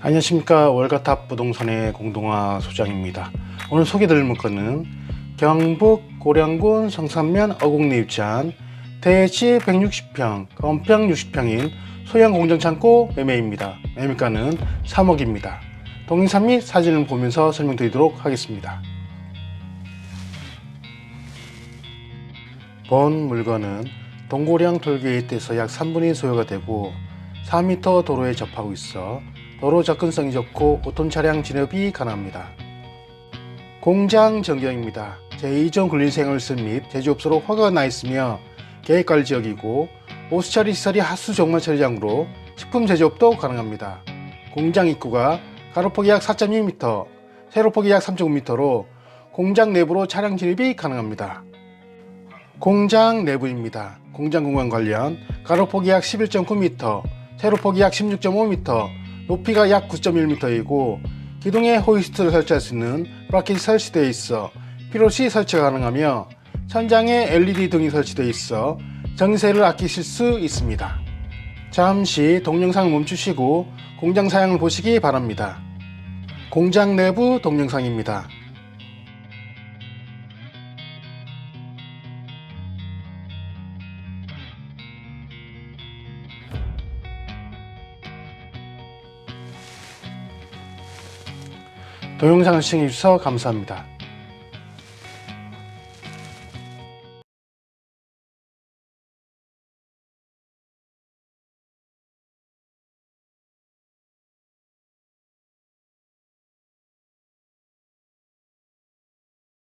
안녕하십니까 월가탑 부동산의 공동화 소장입니다. 오늘 소개드릴 물건은 경북 고량군 성산면 어곡리에 위치한 대지 160평, 건평 60평인 소형 공정 창고 매매입니다. 매매가는 3억입니다. 동영상 및 사진을 보면서 설명드리도록 하겠습니다. 본 물건은 동고량 톨게이트에서 약 3분의 1 소요가 되고 4m 도로에 접하고 있어 도로 접근성이 좋고 5톤 차량 진입이 가능합니다. 공장 전경입니다. 제2종 근린생활시 및 제조업소로 허가가 나 있으며 계획관리 지역이고 오수 처리 시설이 하수 정말 처리장으로 식품 제조업도 가능합니다. 공장 입구가 가로폭이 약 4.2m, 세로폭이 약 3.5m로 공장 내부로 차량 진입이 가능합니다. 공장 내부입니다. 공장 공간 관련 가로폭이 약 11.9m, 세로폭이 약 16.5m, 높이가 약 9.1m이고 기둥에 호이스트를 설치할 수 있는 브라켓이 설치되어 있어 필요시 설치가 가능하며 천장에 LED 등이 설치되어 있어 전기세를 아끼실 수 있습니다. 잠시 동영상을 멈추시고 공장 사양을 보시기 바랍니다. 공장 내부 동영상입니다. 동영상을 시청해주셔서 감사합니다.